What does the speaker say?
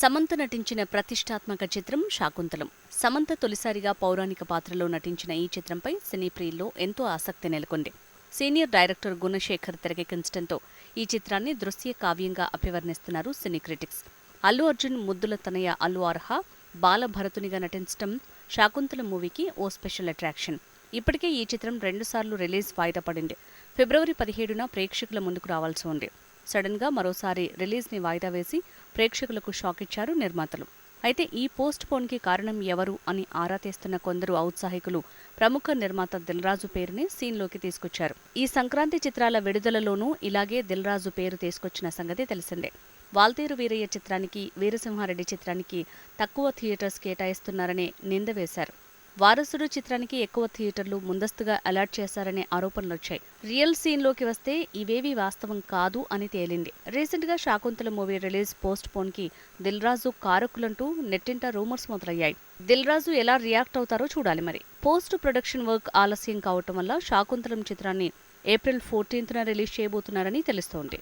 సమంత నటించిన ప్రతిష్టాత్మక చిత్రం శాకుంతలం. సమంత తొలిసారిగా పౌరాణిక పాత్రలో నటించిన ఈ చిత్రంపై సినీ ప్రియుల్లో ఎంతో ఆసక్తి నెలకొంది. సీనియర్ డైరెక్టర్ గుణశేఖర్ తెరకెక్కించడంతో ఈ చిత్రాన్ని దృశ్య కావ్యంగా అభివర్ణిస్తున్నారు సినీ క్రిటిక్స్. అల్లు అర్జున్ ముద్దుల తనయ అల్లు అర్హ బాలభరతునిగా నటించడం శాకుంతలం మూవీకి ఓ స్పెషల్ అట్రాక్షన్. ఇప్పటికే ఈ చిత్రం రెండుసార్లు రిలీజ్ వాయిదా పడింది. ఫిబ్రవరి పదిహేడున ప్రేక్షకుల ముందుకు రావాల్సి ఉంది. సడన్గా మరోసారి రిలీజ్ని వాయిదా వేసి ప్రేక్షకులకు షాక్ ఇచ్చారు నిర్మాతలు. అయితే ఈ పోస్ట్ పోన్కి కారణం ఎవరు అని ఆరా తీస్తున్న కొందరు ఔత్సాహికులు ప్రముఖ నిర్మాత దిల్రాజు పేరుని సీన్లోకి తీసుకొచ్చారు. ఈ సంక్రాంతి చిత్రాల విడుదలలోనూ ఇలాగే దిల్రాజు పేరు తీసుకొచ్చిన సంగతి తెలిసిందే. వాల్తేరు వీరయ్య చిత్రానికి వీరసింహారెడ్డి చిత్రానికి తక్కువ థియేటర్స్ కేటాయిస్తున్నారనే నింద వేశారు. వారసుడు చిత్రానికి ఎక్కువ థియేటర్లు ముందస్తుగా అలాట్ చేశారనే ఆరోపణలు వచ్చాయి. రియల్ సీన్లోకి వస్తే ఇవేవి వాస్తవం కాదు అని తేలింది. రీసెంట్గా శాకుంతల మూవీ రిలీజ్ పోస్ట్ పోన్కి దిల్రాజు దిల్ రాజు కారకులంటూ నెట్టింట రూమర్స్ మొదలయ్యాయి. దిల్ రాజు ఎలా రియాక్ట్ అవుతారో చూడాలి మరి. పోస్ట్ ప్రొడక్షన్ వర్క్ ఆలస్యం కావటం వల్ల శాకుంతలం చిత్రాన్ని ఏప్రిల్ ఫోర్టీన్త్న రిలీజ్ చేయబోతున్నారని తెలుస్తోంది.